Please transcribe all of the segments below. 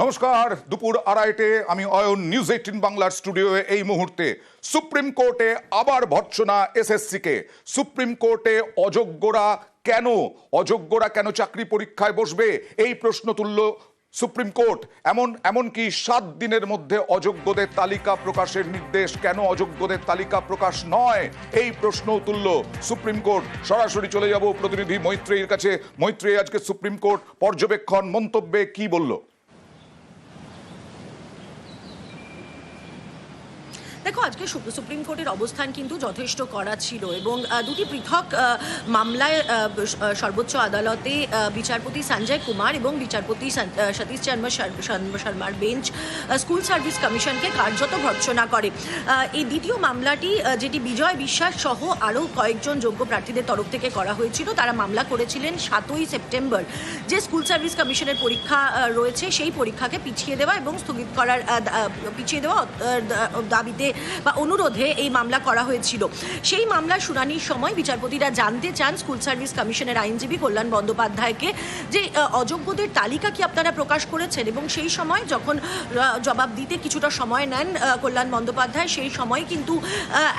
নমস্কার, দুপুর আড়াইটে আমি অয়ন, নিউজ এইটিন বাংলার স্টুডিওয়ে এই মুহূর্তে সুপ্রিম কোর্টে আবার ভর্ৎসনা এসএসসিকে। সুপ্রিম কোর্টে অযোগ্যরা কেন অযোগ্যরা কেন চাকরি পরীক্ষায় বসবে? এই প্রশ্ন তুলল সুপ্রিম কোর্ট। এমন এমনকি সাত দিনের মধ্যে অযোগ্যদের তালিকা প্রকাশের নির্দেশ? কেন অযোগ্যদের তালিকা প্রকাশ নয়? এই প্রশ্ন তুলল সুপ্রিম কোর্ট। সরাসরি চলে যাব প্রতিনিধি মৈত্রেয়ীর কাছে। মৈত্রেয়ী, আজকে সুপ্রিম কোর্ট পর্যবেক্ষণ মন্তব্যে কি বলল? দেখো, আজকে সুপ্রিম কোর্টের অবস্থান কিন্তু যথেষ্ট করা ছিল এবং দুটি পৃথক মামলায় সর্বোচ্চ আদালতে বিচারপতি সঞ্জয় কুমার এবং বিচারপতি সতীশ চন্দ্র শর্ম- শর্ম- শর্মার বেঞ্চ স্কুল সার্ভিস কমিশনকে কার্যত ভর্ৎসনা করে। এই দ্বিতীয় মামলাটি যেটি বিজয় বিশ্বাস সহ আরও কয়েকজন যোগ্য প্রার্থীদের তরফ থেকে করা হয়েছিল, তারা মামলা করেছিলেন সাতই সেপ্টেম্বর। যে স্কুল সার্ভিস কমিশনের পরীক্ষা রয়েছে, সেই পরীক্ষাকে পিছিয়ে দেওয়া এবং স্থগিত করার পিছিয়ে দেওয়া দাবিতে বা অনুরোধে এই মামলা করা হয়েছিল। সেই মামলার শুনানির সময় বিচারপতিরা জানতে চান স্কুল সার্ভিস কমিশনের আইনজীবী কল্যাণ বন্দ্যোপাধ্যায়কে যে অযোগ্যদের তালিকা কি আপনারা প্রকাশ করেছেন এবং সেই সময় যখন জবাব দিতে কিছুটা সময় নেন কল্যাণ বন্দ্যোপাধ্যায় সেই সময় কিন্তু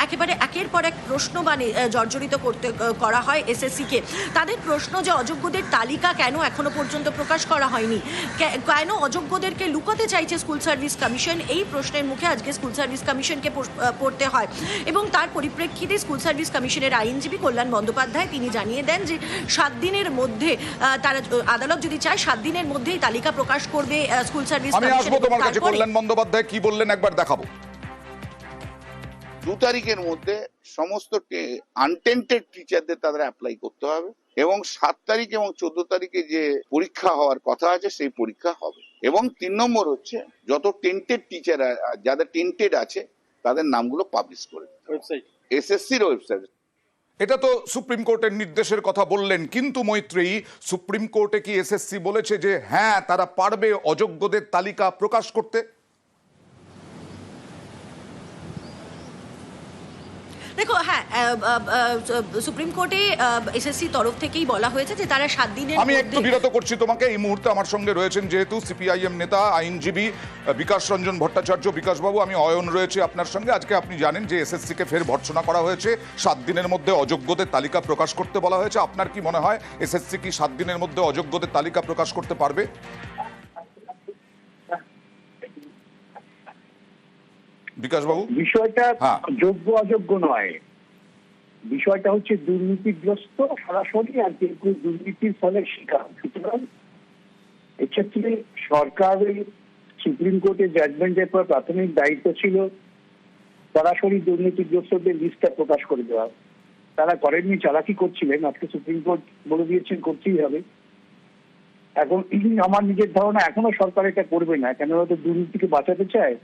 একেবারে একের পর এক প্রশ্ন আহ, জর্জরিত করতে করা হয় এসএসসিকে। তাদের প্রশ্ন যে অযোগ্যদের তালিকা কেন এখনও পর্যন্ত প্রকাশ করা হয়নি? কেন অযোগ্যদেরকে লুকাতে চাইছে স্কুল সার্ভিস কমিশন? এই প্রশ্নের মুখে আজকে স্কুল সার্ভিস কমিশনকে আহ, পড়তে হয়। এবং তার পরিপ্রেক্ষিতে স্কুল সার্ভিস কমিশনের আইনজীবী কল্যাণ বন্দ্যোপাধ্যায় তিনি জানিয়ে দেন যে সাত দিনের মধ্যে তারা আদালত যদি চায় সাত দিনের মধ্যেই তালিকা প্রকাশ করবে স্কুল সার্ভিস আমি আসব তোমার কাছে। কল্যাণ বন্দ্যোপাধ্যায় কি বললেন একবার দেখাবো। দু তারিখের মধ্যে সমস্ত আনটেন্টেড টিচারদের তাদের অ্যাপ্লাই করতে হবে এবং সাত তারিখ এবং চোদ্দ তারিখে যে পরীক্ষা হওয়ার কথা আছে সেই পরীক্ষা হবে। এবং তিন নম্বর হচ্ছে যত টেন্টেড টিচার যাদের টেন্টেড আছে তাদের নামগুলো পাবলিশ করে এসএসসির ওয়েবসাইট এটা তো সুপ্রিম কোর্টের নির্দেশের কথা বললেন কিন্তু মৈত্রী সুপ্রিম কোর্টে কি এসএসসি বলেছে যে হ্যাঁ তারা পারবে অযোগ্যদের তালিকা প্রকাশ করতে? দেখো হ্যাঁ সুপ্রিম কোর্টে এসএসসি তরফ থেকেই বলা হয়েছে যে তারা সাত দিনের আমি একটু বিরত করছি তোমাকে এই মুহূর্তে আমার সঙ্গে রয়েছেন যেহেতু সিপিআইএম নেতা আইনজীবী বিকাশ রঞ্জন ভট্টাচার্য। বিকাশবাবু আমি অয়ন রয়েছে আপনার সঙ্গে। আজকে আপনি জানেন যে এসএসসি কে ফের ভর্ৎসনা করা হয়েছে। সাত দিনের মধ্যে অযোগ্যদের তালিকা প্রকাশ করতে বলা হয়েছে। আপনার কি মনে হয় এসএসসি কি সাত দিনের মধ্যে অযোগ্যদের তালিকা প্রকাশ করতে পারবে? বিকাশবাবু? বিষয়টা হ্যাঁ। যোগ্য অযোগ্য নয়। বিষয়টা হচ্ছে দুর্নীতিগ্রস্ত সরাসরি আর কেউ কেউ দুর্নীতির ফলে শিকার। সুতরাং এক্ষেত্রে সরকারের সুপ্রিম কোর্টের জাজমেন্টের পর প্রাথমিক দায়িত্ব ছিল সরাসরি দুর্নীতিগ্রস্তদের লিস্টটা প্রকাশ করে দেওয়া। তারা করেননি চালাকি করছিলেন। আজকে সুপ্রিম কোর্ট বলে দিয়েছেন করতেই হবে। এখন আমার নিজের ধারণা এখনও সরকার এটা করবে না। কেন হয়তো দুর্নীতিকে বাঁচাতে চায়?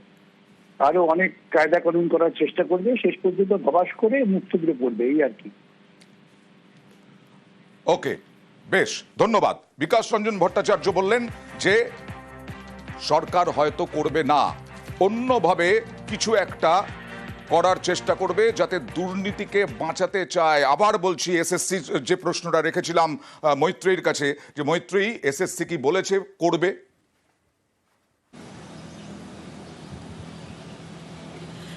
আরও অনেক কায়দা কানুন করার চেষ্টা করবে, শেষ পর্যন্ত ধবাস করে মুখ থুবড়ে পড়বে, এই আর কি। ওকে, বেশ, ধন্যবাদ। বিকাশ রঞ্জন ভট্টাচার্য বললেন যে, সরকার হয়তো করবে না, অন্যভাবে কিছু একটা করার চেষ্টা করবে যাতে দুর্নীতিকে বাঁচাতে চায়। আবার বলছি, এসএসসি যে প্রশ্নটা রেখেছিলাম মৈত্রীর কাছে, যে মৈত্রী, এসএসসি কি বলেছে, করবে?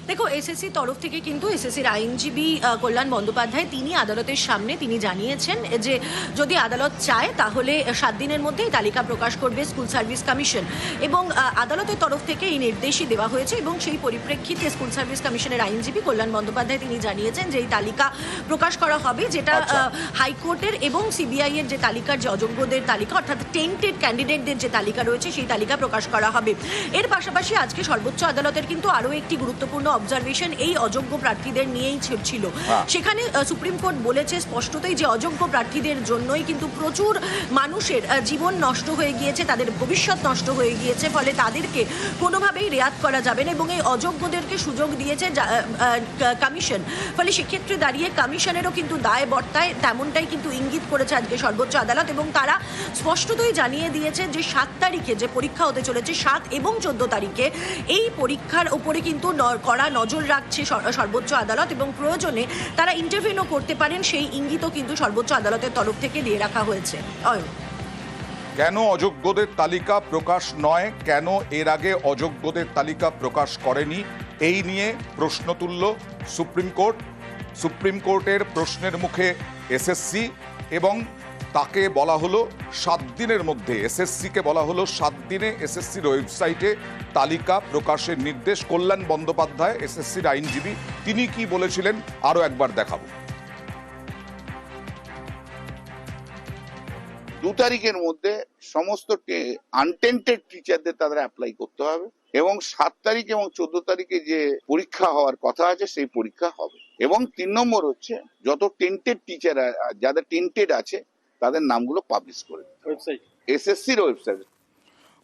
দেখো এসএসসি তরফ থেকে কিন্তু এসএসসির আইনজীবী কল্যাণ বন্দ্যোপাধ্যায় তিনি আদালতের সামনে তিনি জানিয়েছেন যে যদি আদালত চায় তাহলে সাত দিনের মধ্যেই তালিকা প্রকাশ করবে স্কুল সার্ভিস কমিশন এবং আদালতের তরফ থেকে এই নির্দেশই দেওয়া হয়েছে এবং সেই পরিপ্রেক্ষিতে স্কুল সার্ভিস কমিশনের আইনজীবী কল্যাণ বন্দ্যোপাধ্যায় তিনি জানিয়েছেন যে এই তালিকা প্রকাশ করা হবে যেটা আচ্ছা। হাইকোর্টের এবং সিবিআই এর যে তালিকার যে অযোগ্যদের তালিকা অর্থাৎ টেন্টেড ক্যান্ডিডেটদের যে তালিকা রয়েছে সেই তালিকা প্রকাশ করা হবে এর পাশাপাশি আজকে সর্বোচ্চ আদালতের কিন্তু আরও একটি গুরুত্বপূর্ণ অবজারভেশন এই অযোগ্য প্রার্থীদের নিয়েই ছিল হ্যাঁ। সেখানে সুপ্রিম কোর্ট বলেছে স্পষ্টতই যে অযোগ্য প্রার্থীদের জন্যই কিন্তু প্রচুর মানুষের জীবন নষ্ট হয়ে গিয়েছে তাদের ভবিষ্যৎ নষ্ট হয়ে গিয়েছে ফলে তাদেরকে কোনোভাবেই রেয়াত করা যাবে না এবং এই অযোগ্যদেরকে সুযোগ দিয়েছে কমিশন ফলে সেক্ষেত্রে দাঁড়িয়ে কমিশনেরও কিন্তু দায় বর্তায় তেমনটাই কিন্তু ইঙ্গিত করেছে আজকে সর্বোচ্চ আদালত এবং তারা স্পষ্টতই জানিয়ে দিয়েছে যে সাত তারিখে যে পরীক্ষা হতে চলেছে সাত এবং চোদ্দ তারিখে এই পরীক্ষার উপরে কিন্তু ন- কড়া নজর রাখছে সর্বোচ্চ আদালত এবং প্রয়োজনে তারা ইন্টারভিউও করতে পারেন। সেই ইঙ্গিতও কিন্তু সর্বোচ্চ আদালতের তরফ থেকে দিয়ে রাখা হয়েছে। কেন অযোগ্যদের তালিকা প্রকাশ নয়? কেন এর আগে অযোগ্যদের তালিকা প্রকাশ করেনি? এই নিয়ে প্রশ্ন তুলল সুপ্রিম কোর্ট। সুপ্রিম কোর্টের প্রশ্নের মুখে এসএসসি এবং তাকে বলা হলো সাত দিনের মধ্যে। এসএসসিকে বলা হলো সাত দিনে এসএসসির ওয়েবসাইটে তালিকা প্রকাশের নির্দেশ। কল্যাণ বন্দ্যোপাধ্যায়, এসএসসির আইনজীবী, তিনি কি বলেছিলেন আরও একবার দেখাবো। দু তারিখের মধ্যে সমস্ত আনটেন্টেড টিচারদের তাদের অ্যাপ্লাই করতে হবে এবং সাত তারিখ এবং চোদ্দ তারিখে যে পরীক্ষা হওয়ার কথা আছে সেই পরীক্ষা হবে। এবং তিন নম্বর হচ্ছে, যত টেন্টেড টিচার যাদের টেন্টেড আছে তাদের নামগুলো পাবলিশ করে এসএসসির ওয়েবসাইট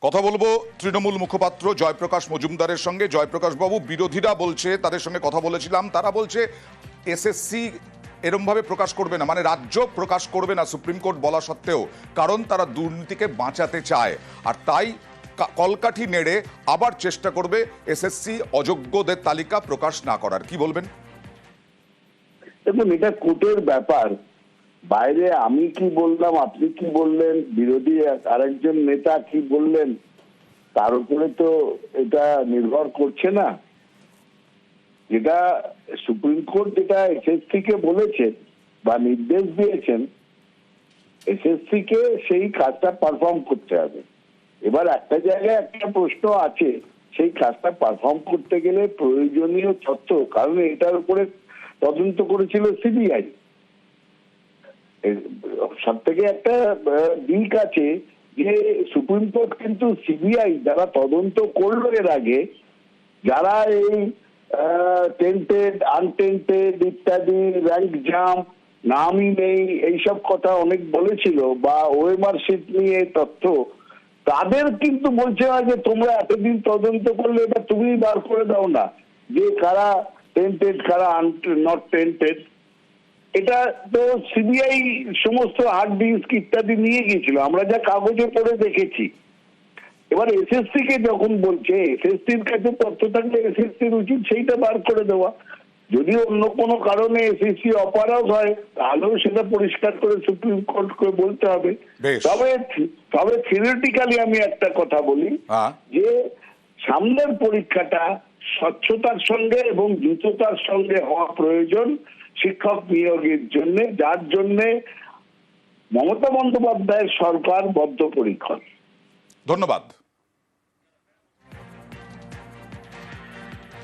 কথা বলব তৃণমূল মুখপাত্র জয়প্রকাশ মজুমদারের সঙ্গে। জয়প্রকাশ বাবু বিরোধীরা বলছে তাদের সঙ্গে কথা বলেছিলাম তারা বলছে এসএসসি এরমভাবে প্রকাশ করবে না মানে রাজ্য প্রকাশ করবে না সুপ্রিম কোর্ট বলা সত্ত্বেও কারণ তারা দুর্নীতিকে বাঁচাতে চায়। আর তাই কলকাঠি নেড়ে আবার চেষ্টা করবে এসএসসি অযোগ্যদের তালিকা প্রকাশ না করার। কি বলবেন? দেখুন এটা কোর্টের ব্যাপার। বাইরে আমি কি বললাম, আপনি কি বললেন, বিরোধী আরেকজন নেতা কি বললেন, তার উপরে তো এটা নির্ভর করছে না। যেটা সুপ্রিম কোর্ট যেটা এসএসসি কে বলেছেন বা নির্দেশ দিয়েছেন এসএসসি কে সেই কাজটা পারফর্ম করতে হবে। এবার একটা জায়গায় একটা প্রশ্ন আছে, সেই কাজটা পারফর্ম করতে গেলে প্রয়োজনীয় তথ্য, কারণ এটার উপরে তদন্ত করেছিল সিবিআই। সব থেকে একটা দিক আছে যে সুপ্রিম কোর্ট কিন্তু সিবিআই যারা তদন্ত করল এর আগে, যারা এই টেন্টেড আনটেন্টেড ইত্যাদি র্যাঙ্ক জাম্প নামই নেই, এইসব কথা অনেক বলেছিল, বা ওএমআর শিট নিয়ে তথ্য, তাদের কিন্তু বলছে না যে তোমরা এতদিন তদন্ত করলে এটা তুমি বার করে দাও না, যে কারা টেন্টেড কারা নট টেন্টেড এটা তো সিবিআই সমস্ত হার্ড ডিস্ক ইত্যাদি নিয়ে গিয়েছিল। আমরা যা কাগজে পড়ে দেখেছি। এবার এসএসসি কে যখন বলছে এসএসসির কাছে তথ্য থাকলে এসএসসির উচিত সেইটা বার করে দেওয়া। যদি অন্য কোনো কারণে এসএসসি অপারগ হয় তাহলেও সেটা পরিষ্কার করে সুপ্রিম কোর্টকে বলতে হবে। তবে তবে থিওরিটিক্যালি আমি একটা কথা বলি হ্যাঁ। যে সামনের পরীক্ষাটা স্বচ্ছতার সঙ্গে এবং দ্রুততার সঙ্গে হওয়া প্রয়োজন। শিক্ষক নিয়োগের জন্য, যার জন্য মমতা বন্দ্যোপাধ্যায়ের সরকার বদ্ধপরিকর। ধন্যবাদ।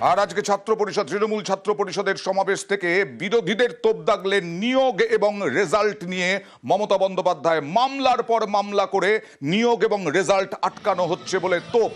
আর আজকে ছাত্র পরিষদ, তৃণমূল ছাত্র পরিষদের সমাবেশ থেকে বিরোধীদের তোপ দাগলেন নিয়োগ এবং রেজাল্ট নিয়ে মমতা বন্দ্যোপাধ্যায় মামলার পর মামলা করে নিয়োগ এবং রেজাল্ট আটকানো হচ্ছে বলে তোপ।